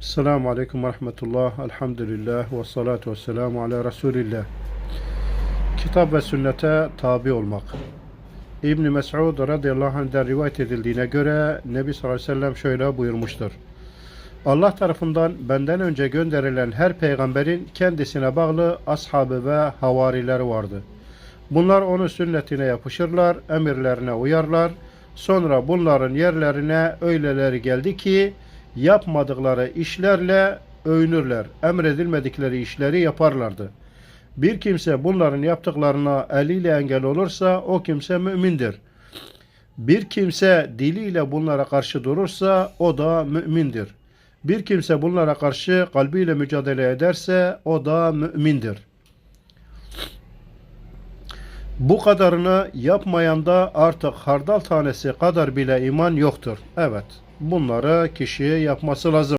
Selamun Aleyküm ve Rahmetullah, Elhamdülillah ve salatu ve selamu ala Resulillah. Kitap ve sünnete tabi olmak. İbn Mes'ud radıyallahu anh'den rivayet edildiğine göre Nebi sallallahu aleyhi ve sellem şöyle buyurmuştur. Allah tarafından benden önce gönderilen her peygamberin kendisine bağlı ashabı ve havarileri vardı. Bunlar onun sünnetine yapışırlar, emirlerine uyarlar. Sonra bunların yerlerine öyleleri geldi ki yapmadıkları işlerle övünürler. Emredilmedikleri işleri yaparlardı. Bir kimse bunların yaptıklarına eliyle engel olursa o kimse mümindir. Bir kimse diliyle bunlara karşı durursa o da mümindir. Bir kimse bunlara karşı kalbiyle mücadele ederse o da mümindir. Bu kadarını yapmayanda artık hardal tanesi kadar bile iman yoktur. Evet, bunları kişiye yapması lazım.